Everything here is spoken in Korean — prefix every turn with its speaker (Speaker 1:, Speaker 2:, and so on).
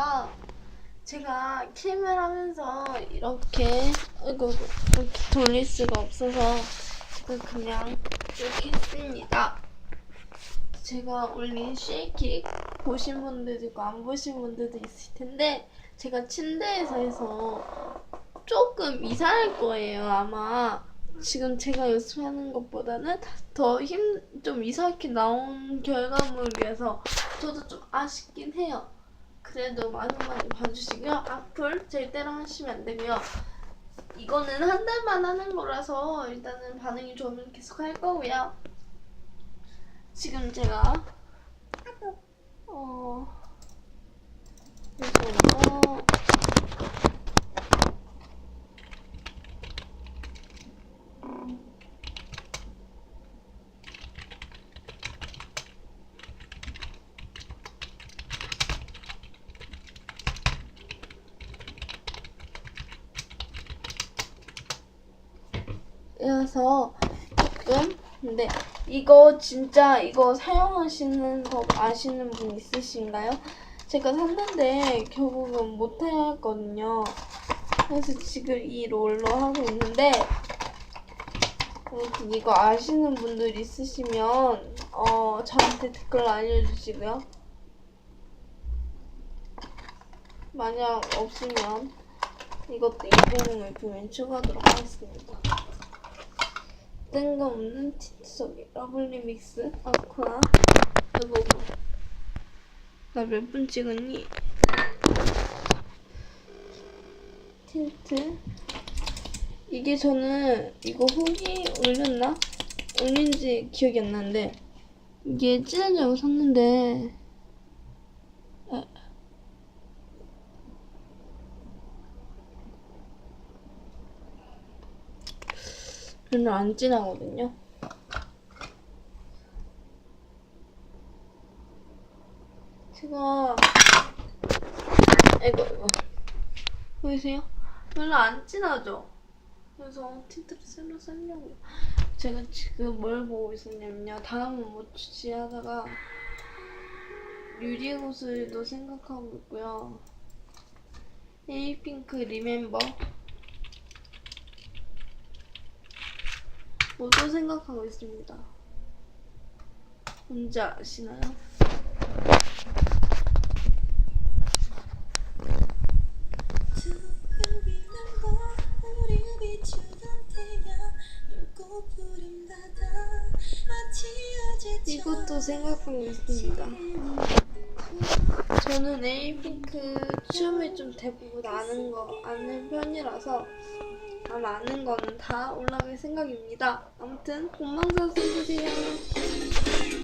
Speaker 1: 있습니다. 제가 캠을 하면서 이렇게 이거 이렇게 돌릴 수가 없어서 제가 그냥 이렇게 했습니다. 제가 올린 쉐이킥 보신 분들도 있고 안 보신 분들도 있을 텐데 제가 침대에서 해서 조금 이상할 거예요 아마 지금 제가 연습하는 것보다는 더 힘 좀 이상하게 나온 결과물이어서 저도 좀 아쉽긴 해요 그래도 많이 많이 봐주시고요. 악플 절대로 하시면 안 되고요. 이거는 한 달만 하는 거라서 일단은 반응이 좋으면 계속 할 거고요. 지금 제가 어 이거 이어서 조금 근데 이거 진짜 이거 사용하시는 거 아시는 분 있으신가요? 제가 샀는데 결국은 못 했거든요. 그래서 지금 이 롤러 하고 있는데 이거 아시는 분들 있으시면 어 저한테 댓글 알려주시고요. 만약 없으면 이것도 이동을 보면 추가하도록 하겠습니다. 뜬금없는 속에 러블리 믹스? 아쿠아 여보고. 나몇 분 찍었니? 틴트? 이게 저는 이거 후기 올렸나? 올린지 기억이 안 나는데. 이게 찢어져서 샀는데 별로 안 진하거든요. 제가 이거 이거 보이세요? 별로 안 진하죠? 그래서 틴트를 새로 살려고 제가 지금 뭘 보고 있었냐면요 다음은 뭐 주지하다가 유리 옷을도 생각하고 있고요 에이핑크 리멤버 뭐또 생각하고 있습니다. 뭔지 아시나요? 이것도 생각하고 있습니다. 저는 에이핑크 춤을 좀 대부분 아는 거 아는 편이라서 아는 거는 다 올라갈 생각입니다. 아무튼 본방사수 보세요.